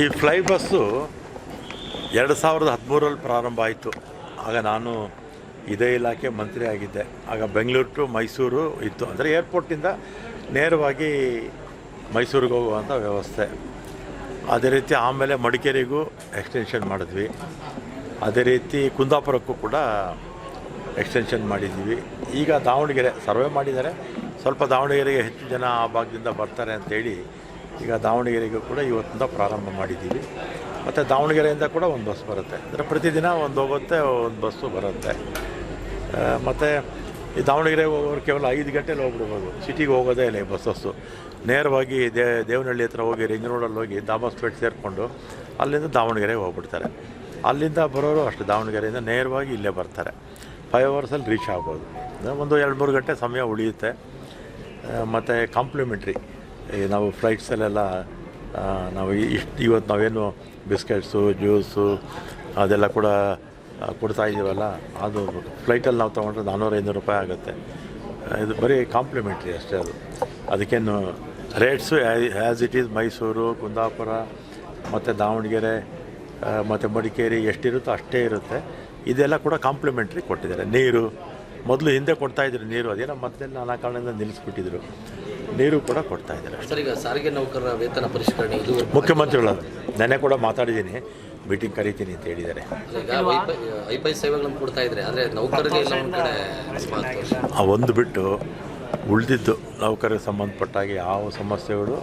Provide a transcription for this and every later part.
ಈ fly bus ಎರಡು ಸಾವಿರದ ಹದಿಮೂರಲ್ಲಿ ಪ್ರಾರಂಭ ಆಯಿತು. ಆಗ ನಾನು ಇದೇ ಇಲಾಖೆ ಮಂತ್ರಿ ಆಗಿದ್ದೆ. ಆಗ ಬೆಂಗಳೂರು ಟು ಮೈಸೂರು ಇತ್ತು. ಅಂದರೆ ಏರ್ಪೋರ್ಟಿಂದ ನೇರವಾಗಿ ಮೈಸೂರಿಗೆ ಹೋಗುವಂಥ ವ್ಯವಸ್ಥೆ. ಅದೇ ರೀತಿ ಆಮೇಲೆ ಮಡಿಕೇರಿಗೂ ಎಕ್ಸ್ಟೆನ್ಷನ್ ಮಾಡಿದ್ವಿ. ಅದೇ ರೀತಿ ಕುಂದಾಪುರಕ್ಕೂ ಕೂಡ ಎಕ್ಸ್ಟೆನ್ಷನ್ ಮಾಡಿದ್ದೀವಿ. ಈಗ ದಾವಣಗೆರೆ, ಸರ್ವೆ ಮಾಡಿದ್ದಾರೆ. ಸ್ವಲ್ಪ ದಾವಣಗೆರೆಗೆ ಹೆಚ್ಚು ಜನ ಆ ಭಾಗದಿಂದ ಬರ್ತಾರೆ ಅಂತೇಳಿ ಈಗ ದಾವಣಗೆರೆಗೂ ಕೂಡ ಇವತ್ತಿಂದ ಪ್ರಾರಂಭ ಮಾಡಿದ್ದೀವಿ. ಮತ್ತು ದಾವಣಗೆರೆಯಿಂದ ಕೂಡ ಒಂದು ಬಸ್ ಬರುತ್ತೆ. ಅಂದರೆ ಪ್ರತಿದಿನ ಒಂದು ಹೋಗುತ್ತೆ, ಒಂದು ಬಸ್ಸು ಬರುತ್ತೆ. ಮತ್ತು ಈ ದಾವಣಗೆರೆಗೆ ಹೋಗೋರು ಕೇವಲ ಐದು ಗಂಟೆಲಿ ಹೋಗ್ಬಿಡ್ಬೋದು. ಸಿಟಿಗೆ ಹೋಗೋದೇ ಇಲ್ಲ ಈ ಬಸ್ಸಸ್ಸು. ನೇರವಾಗಿ ದೇ, ದೇವನಹಳ್ಳಿ ಹತ್ರ ಹೋಗಿ ರಿಂಗ್ ರೋಡಲ್ಲಿ ಹೋಗಿ ದಾಮಸ್ಪೇಟೆ ಸೇರಿಕೊಂಡು ಅಲ್ಲಿಂದ ದಾವಣಗೆರೆಗೆ ಹೋಗ್ಬಿಡ್ತಾರೆ. ಅಲ್ಲಿಂದ ಬರೋರು ಅಷ್ಟು, ದಾವಣಗೆರೆಯಿಂದ ನೇರವಾಗಿ ಇಲ್ಲೇ ಬರ್ತಾರೆ. ಫೈವ್ ಅವರ್ಸಲ್ಲಿ ರೀಚ್ ಆಗ್ಬೋದು. ಒಂದು ಎರಡು ಮೂರು ಗಂಟೆ ಸಮಯ ಉಳಿಯುತ್ತೆ. ಮತ್ತು ಕಾಂಪ್ಲಿಮೆಂಟ್ರಿ ನಾವು ಫ್ಲೈಟ್ಸಲ್ಲೆಲ್ಲ ನಾವು ಇಷ್ಟು ಇವತ್ತು ನಾವೇನು ಬಿಸ್ಕೆಟ್ಸು, ಜ್ಯೂಸು, ಅದೆಲ್ಲ ಕೂಡ ಕೊಡ್ತಾ ಇದ್ದೀವಲ್ಲ, ಅದು ಫ್ಲೈಟಲ್ಲಿ ನಾವು ತೊಗೊಂಡ್ರೆ ನಾನ್ನೂರು ಐನೂರು ರೂಪಾಯಿ ಆಗುತ್ತೆ. ಇದು ಬರೀ ಕಾಂಪ್ಲಿಮೆಂಟ್ರಿ ಅಷ್ಟೇ ಅದು. ಅದಕ್ಕೇನು rates as it is Mysuru, Kundapura, ಮತ್ತು ದಾವಣಗೆರೆ ಮತ್ತು ಮಡಿಕೇರಿ ಎಷ್ಟಿರುತ್ತೋ ಅಷ್ಟೇ ಇರುತ್ತೆ. ಇದೆಲ್ಲ ಕೂಡ ಕಾಂಪ್ಲಿಮೆಂಟ್ರಿ ಕೊಟ್ಟಿದ್ದಾರೆ. ನೀರು ಮೊದಲು ಹಿಂದೆ ಕೊಡ್ತಾಯಿದ್ರು ನೀರು. ಅದೇನೋ ಮತ್ತೆ ನಾನಾ ಕಾರಣದಿಂದ ನಿಲ್ಲಿಸ್ಬಿಟ್ಟಿದ್ರು. ನೀರು ಕೂಡ ಕೊಡ್ತಾ ಇದ್ದಾರೆ ಸರ್ ಈಗ ಸಾರಿಗೆ ನೌಕರರ ವೇತನ ಪರಿಷ್ಕರಣೆ ಇದು ಮುಖ್ಯಮಂತ್ರಿಗಳು ನೆನೆ ಕೂಡ ಮಾತಾಡಿದ್ದೀನಿ. ಮೀಟಿಂಗ್ ಕರಿತೀನಿ ಅಂತ ಹೇಳಿದ್ದಾರೆ. ಈಗ ಸೇವೆಗಳನ್ನು ಕೊಡ್ತಾ ಇದ್ರೆ ಆದರೆ ನೌಕರರಿಗೆ ಎಲ್ಲ ಒಂದು ಕಡೆ ಆ ಒಂದು ಬಿಟ್ಟು ಉಳಿದಿದ್ದು ನೌಕರಿಗೆ ಸಂಬಂಧಪಟ್ಟಾಗಿ ಯಾವ ಸಮಸ್ಯೆಗಳು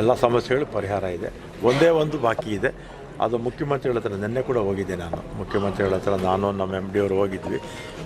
ಎಲ್ಲ ಸಮಸ್ಯೆಗಳು ಪರಿಹಾರ ಇದೆ. ಒಂದೇ ಒಂದು ಬಾಕಿ ಇದೆ. ಅದು ಮುಖ್ಯಮಂತ್ರಿಗಳ ಹತ್ರ ನಿನ್ನೆ ಕೂಡ ಹೋಗಿದ್ದೆ ನಾನು. ಮುಖ್ಯಮಂತ್ರಿಗಳ ಹತ್ರ ನಾನು ನಮ್ಮ ಎಂ ಡಿ ಅವರು ಹೋಗಿದ್ವಿ.